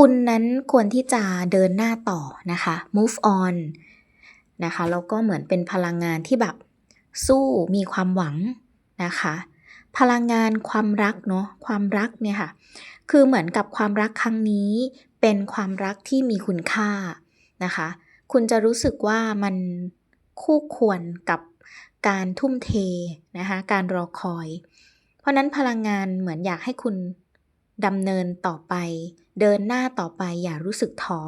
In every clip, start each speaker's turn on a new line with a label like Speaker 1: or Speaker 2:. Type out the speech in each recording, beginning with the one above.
Speaker 1: คุณนั้นควรที่จะเดินหน้าต่อนะคะ move on นะคะ แล้วก็เหมือนเป็นพลังงานที่แบบสู้มีความหวังนะคะ พลังงานความรักเนาะความรักเนี่ยค่ะ คือเหมือนกับความรักครั้งนี้เป็นความรักที่มีคุณค่านะคะ คุณจะรู้สึกว่ามันคู่ควรกับการทุ่มเทนะคะ การรอคอย เพราะนั้นพลังงานเหมือนอยากให้คุณ ดำเนินต่อไป เดินหน้าต่อไปอย่ารู้สึกท้อ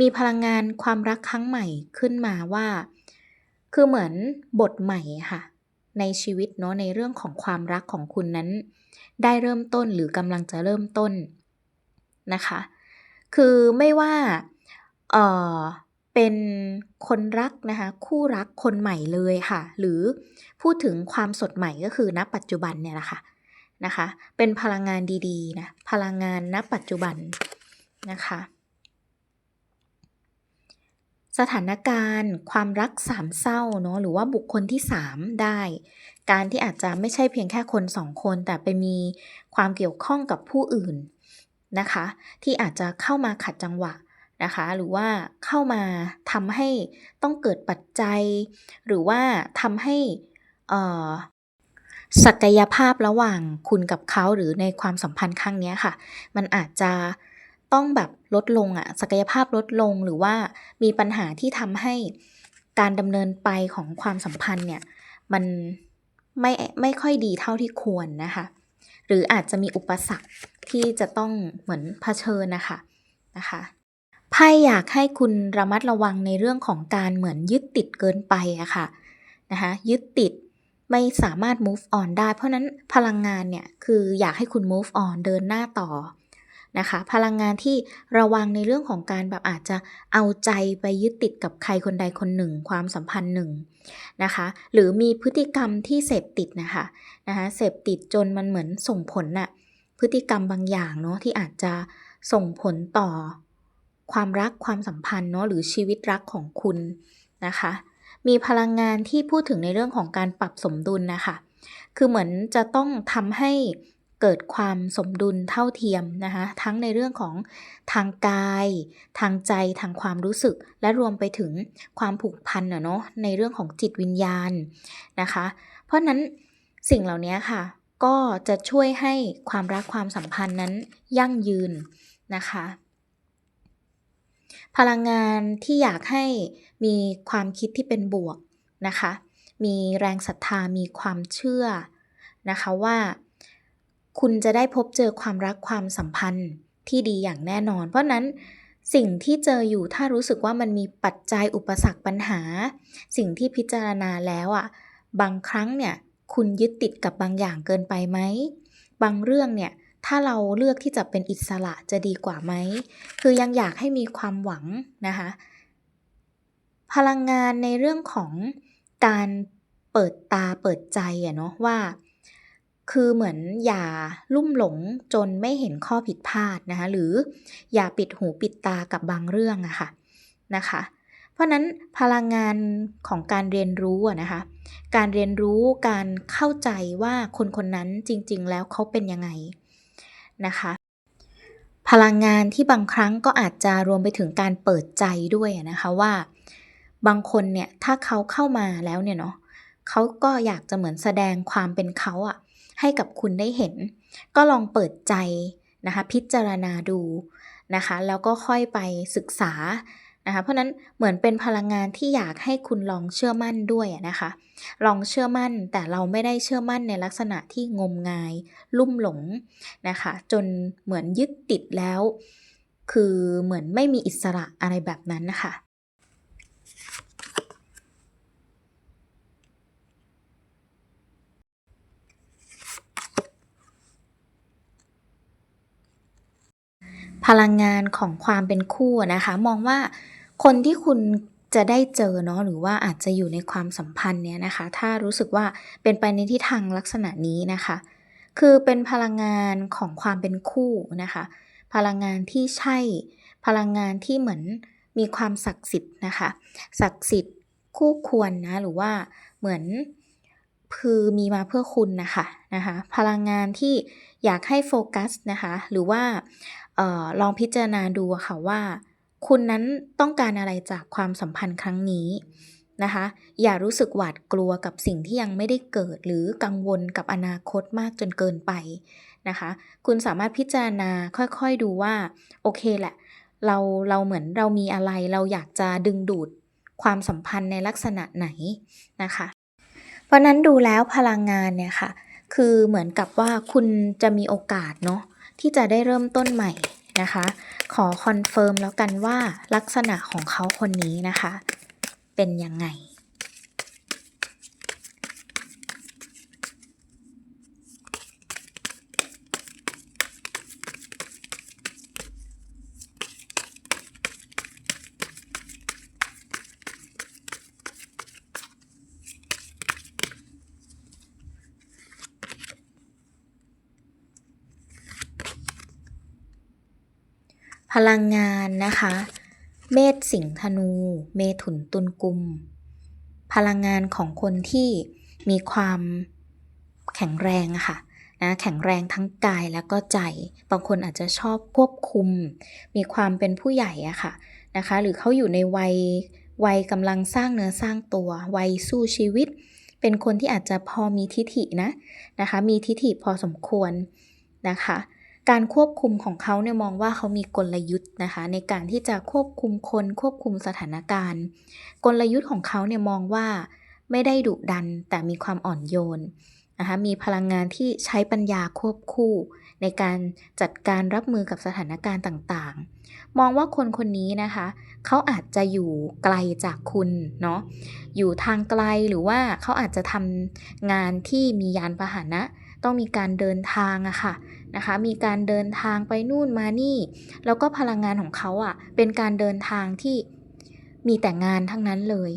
Speaker 1: มีพลังงานความรักครั้งใหม่ขึ้นมาว่า คือเหมือนบทใหม่ค่ะ ในชีวิตเนาะในเรื่องของความรักของคุณนั้น ได้เริ่มต้นหรือกำลังจะเริ่มต้นนะคะ คือไม่ว่าเออเป็นคนรักนะคะคู่รักคนใหม่เลยค่ะ หรือพูดถึงความสดใหม่ก็คือณปัจจุบันเนี่ยแหละค่ะ นะคะ เป็นพลังงานดีๆนะพลังงานณปัจจุบันนะคะสถานการณ์ความรักสามเศร้าเนาะหรือว่าบุคคลที่สามได้ การที่อาจจะไม่ใช่เพียงแค่คนสองคน แต่ไปมีความเกี่ยวข้องกับผู้อื่นนะคะ ที่อาจจะเข้ามาขัดจังหวะนะคะ หรือว่าเข้ามาทำให้ต้องเกิดปัจจัย หรือว่าทำให้ ศักยภาพระหว่างคุณกับเขาหรือในความสัมพันธ์ครั้งนี้ค่ะ มันอาจจะต้องแบบลดลงอะศักยภาพลดลงหรือว่ามีปัญหาที่ทำให้การดำเนินไปของความสัมพันธ์เนี่ย มันไม่ไม่ค่อยดีเท่าที่ควรนะคะ หรืออาจจะมีอุปสรรคที่จะต้องเหมือนเผชิญนะคะนะคะไพ่อยากให้คุณระมัดระวังในเรื่องของการเหมือนยึดติดเกินไปอะค่ะนะคะยึดติด ไม่สามารถ move on ได้ เพราะนั้นพลังงานเนี่ยคืออยากให้คุณ move on เดินหน้าต่อนะคะพลังงานที่ระวังในเรื่องของการแบบอาจจะเอาใจไปยึดติดกับใครคนใดคนหนึ่ง ความสัมพันธ์หนึ่งนะคะหรือมีพฤติกรรมที่เสพติดนะคะนะคะเสพติดจนมันเหมือนส่งผลน่ะพฤติกรรมบางอย่างเนาะที่อาจจะส่งผลต่อความรักความสัมพันธ์เนาะหรือชีวิตรักของคุณนะคะ มีพลังงานที่พูดถึงในเรื่องของการปรับสมดุลนะคะ คือเหมือนจะต้องทำให้เกิดความสมดุลเท่าเทียมนะคะทั้งในเรื่องของทางกาย ทางใจทางความรู้สึก และรวมไปถึงความผูกพันเนาะในเรื่องของจิตวิญญาณนะคะ เพราะนั้นสิ่งเหล่านี้ค่ะ ก็จะช่วยให้ความรักความสัมพันธ์นั้นยั่งยืนนะคะ พลังงานที่อยากให้มีความคิดที่เป็นบวกนะคะ มีแรงศรัทธามีความเชื่อนะคะว่าคุณจะได้พบเจอความรักความสัมพันธ์ที่ดีอย่างแน่นอน เพราะนั้นสิ่งที่เจออยู่ถ้ารู้สึกว่ามันมีปัจจัยอุปสรรคปัญหา สิ่งที่พิจารณาแล้วอะ่ะบางครั้งเนี่ยคุณยึดติดกับบางอย่างเกินไปไหม บางเรื่องเนี่ย ถ้าเราเลือกที่จะเป็นอิสระจะดีกว่าไหม คือยังอยากให้มีความหวังนะคะ พลังงานในเรื่องของการเปิดตาเปิดใจอะเนาะว่า คือเหมือนอย่าลุ่มหลงจนไม่เห็นข้อผิดพลาดนะคะหรืออย่าปิดหูปิดตากับบางเรื่องอะคะ่ะนะคะ เพราะนั้นพลังงานของการเรียนรู้อะนะคะ การเรียนรู้การเข้าใจว่าคนคนนั้นจริง ๆ แล้วเขาเป็นยังไง นะคะ พลังงานที่บางครั้งก็อาจจะรวมไปถึงการเปิดใจด้วยนะคะว่า บางคนเนี่ยถ้าเขาเข้ามาแล้วเนี่ยเนาะเขาก็อยากจะเหมือนแสดงความเป็นเขาอะให้กับคุณได้เห็น ก็ลองเปิดใจนะคะ พิจารณาดูนะคะ แล้วก็ค่อยไปศึกษา นะคะเพราะนั้นเหมือนเป็นพลังงานที่อยากให้คุณลองเชื่อมั่นด้วยนะคะ ลองเชื่อมั่นแต่เราไม่ได้เชื่อมั่นในลักษณะที่งมงาย ลุ่มหลงนะคะ จนเหมือนยึดติดแล้ว คือเหมือนไม่มีอิสระอะไรแบบนั้นนะคะ พลังงานของความเป็นคู่นะคะ มองว่าคนที่คุณจะได้เจอเนาะหรือว่าอาจจะอยู่ในความสัมพันธ์เนี้ยนะคะ ถ้ารู้สึกว่าเป็นไปในทิศทางลักษณะนี้นะคะ คือเป็นพลังงานของความเป็นคู่นะคะ พลังงานที่ใช่ พลังงานที่เหมือนมีความศักดิ์สิทธิ์นะคะ ศักดิ์สิทธิ์คู่ควรนะหรือว่าเหมือนพคือมีมาเพื่อคุณนะคะนะคะ พลังงานที่อยากให้โฟกัสนะคะ หรือว่า ออลองพิจารณาดูค่ะว่า คุณนั้นต้องการอะไรจากความสัมพันธ์ครั้งนี้นะคะ อย่ารู้สึกหวาดกลัวกับสิ่งที่ยังไม่ได้เกิด หรือกังวลกับอนาคตมากจนเกินไปนะคะ คุณสามารถพิจารณาค่อยๆดูว่า โอเคแหละ เราเราเหมือนเรามีอะไร เราอยากจะดึงดูดความสัมพันธ์ในลักษณะไหนนะคะ เพราะนั้นดูแล้วพลังงานเนี่ยค่ะ คือเหมือนกับว่าคุณจะมีโอกาสเนาะ ที่จะได้เริ่มต้นใหม่นะคะ ขอคอนเฟิร์มแล้วกันว่าลักษณะของเขาคนนี้นะคะ เป็นยังไง พลังงานนะคะ เมษสิงธนู เมถุนตุลกุม พลังงานของคนที่มีความแข็งแรงค่ะนะแข็งแรงทั้งกายแล้วก็ใจ บางคนอาจจะชอบควบคุม มีความเป็นผู้ใหญ่อะค่ะนะคะ หรือเขาอยู่ในวัยวัยกำลังสร้างเนื้อสร้างตัว วัยสู้ชีวิต เป็นคนที่อาจจะพอมีทิฐินะนะคะ มีทิฐิพอสมควรนะคะ การควบคุมของเขาเนี่ยมองว่าเขามีกลยุทธ์นะคะ ในการที่จะควบคุมคนควบคุมสถานการณ์ กลยุทธ์ของเขาเนี่ยมองว่าไม่ได้ดุดันแต่มีความอ่อนโยนนะคะมีพลังงานที่ใช้ปัญญาควบคู่ ในการจัดการรับมือกับสถานการณ์ต่างๆ มองว่าคนคนนี้นะคะ เขาอาจจะอยู่ไกลจากคุณเนาะอยู่ทางไกลหรือว่าเขาอาจจะทำงานที่มียานพาหนะ ต้องมีการเดินทางอะค่ะนะคะ มีการเดินทางไปนู่นมานี่ แล้วก็พลังงานของเขาอะเป็นการเดินทางที่มีแต่งานทั้งนั้นเลย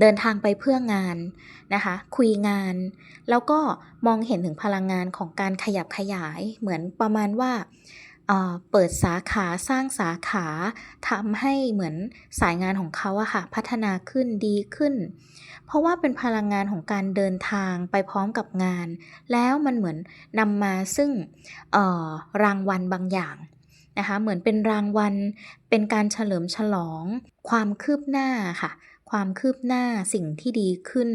Speaker 1: เดินทางไปเพื่องานนะคะ คุยงาน แล้วก็มองเห็นถึงพลังงานของการขยับขยายเหมือนประมาณว่า เปิดสาขาสร้างสาขาทำให้เหมือนสายงานของเขาอะค่ะพัฒนาขึ้นดีขึ้น เพราะว่าเป็นพลังงานของการเดินทางไปพร้อมกับงาน แล้วมันเหมือนนำมาซึ่งรางวัลบางอย่างนะคะเหมือนเป็นรางวัลเป็นการเฉลิมฉลอง ความคืบหน้าค่ะ ความคืบหน้าสิ่งที่ดีขึ้น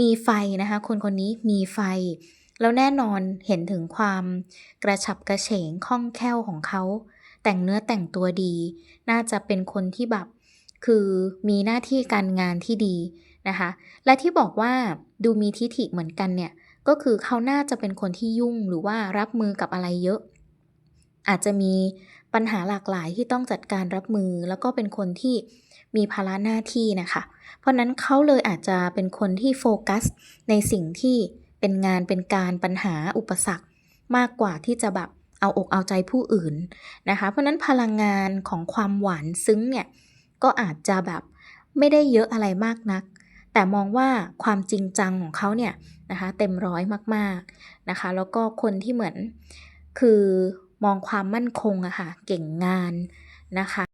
Speaker 1: มีไฟนะคะ คนคนนี้มีไฟ แล้วแน่นอนเห็นถึงความกระฉับกระเฉงคล่องแคล่วของเขา แต่งเนื้อแต่งตัวดี น่าจะเป็นคนที่แบบคือมีหน้าที่การงานที่ดีนะคะ และที่บอกว่าดูมีทิฐิเหมือนกันเนี่ยก็คือเขาน่าจะเป็นคนที่ยุ่งหรือว่ารับมือกับอะไรเยอะ อาจจะมีปัญหาหลากหลายที่ต้องจัดการรับมือ แล้วก็เป็นคนที่มีภาระหน้าที่นะคะ เพราะนั้นเขาเลยอาจจะเป็นคนที่โฟกัสในสิ่งที่ เป็นงานเป็นการปัญหาอุปสรรคมากกว่าที่จะแบบเอาอกเอาใจผู้อื่นนะคะ เพราะนั้นพลังงานของความหวานซึ้งเนี่ยก็อาจจะแบบไม่ได้เยอะอะไรมากนัก แต่มองว่าความจริงจังของเขาเนี่ยนะคะเต็มร้อยมากๆนะคะ แล้วก็คนที่เหมือนคือมองความมั่นคงอะค่ะเก่งงานนะคะ